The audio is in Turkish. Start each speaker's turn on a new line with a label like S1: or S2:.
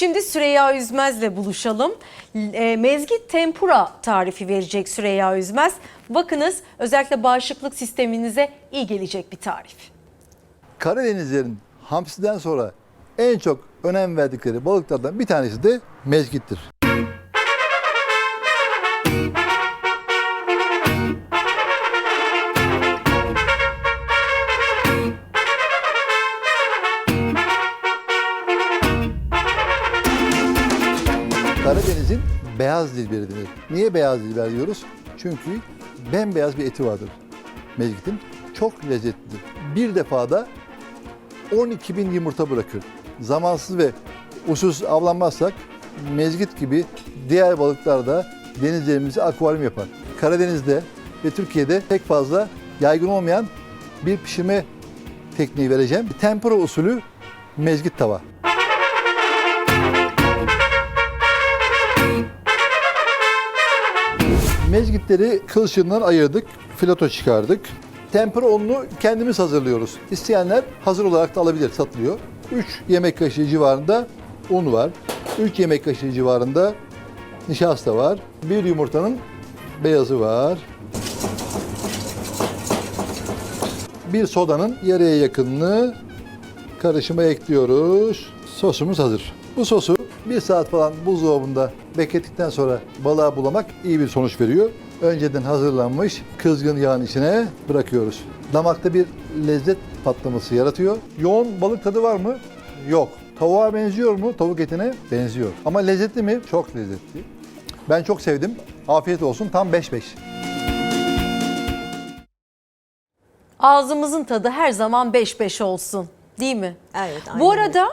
S1: Şimdi Süreyya Üzmez'le buluşalım. E, mezgit tempura tarifi verecek Süreyya Üzmez. Bakınız özellikle bağışıklık sisteminize iyi gelecek bir tarif.
S2: Karadenizlerin hamsiden sonra en çok önem verdikleri balıklardan bir tanesi de mezgittir. Karadeniz'in beyaz dilberi denir. Niye beyaz dilber diyoruz? Çünkü bembeyaz bir eti vardır mezgitin. Çok lezzetlidir. Bir defada 12 bin yumurta bırakır. Zamansız ve usulsüz avlanmazsak mezgit gibi diğer balıklar da denizlerimizi akvaryum yapar. Karadeniz'de ve Türkiye'de pek fazla yaygın olmayan bir pişirme tekniği vereceğim. Tempura usulü mezgit tava. Mezgitleri kılçığından ayırdık, fileto çıkardık. Tempura ununu kendimiz hazırlıyoruz. İsteyenler hazır olarak da alabilir, satılıyor. 3 yemek kaşığı civarında un var. 3 yemek kaşığı civarında nişasta var. Bir yumurtanın beyazı var. Bir sodanın yarıya yakınını karışıma ekliyoruz. Sosumuz hazır. Bu sosu bir saat falan buzdolabında beklettikten sonra balığa bulamak iyi bir sonuç veriyor. Önceden hazırlanmış kızgın yağın içine bırakıyoruz. Damakta bir lezzet patlaması yaratıyor. Yoğun balık tadı var mı? Yok. Tavuğa benziyor mu? Tavuk etine benziyor. Ama lezzetli mi? Çok lezzetli. Ben çok sevdim. Afiyet olsun. Tam 5-5.
S1: Ağzımızın tadı her zaman 5-5 olsun değil mi?
S3: Evet.
S1: Bu
S3: aynen
S1: arada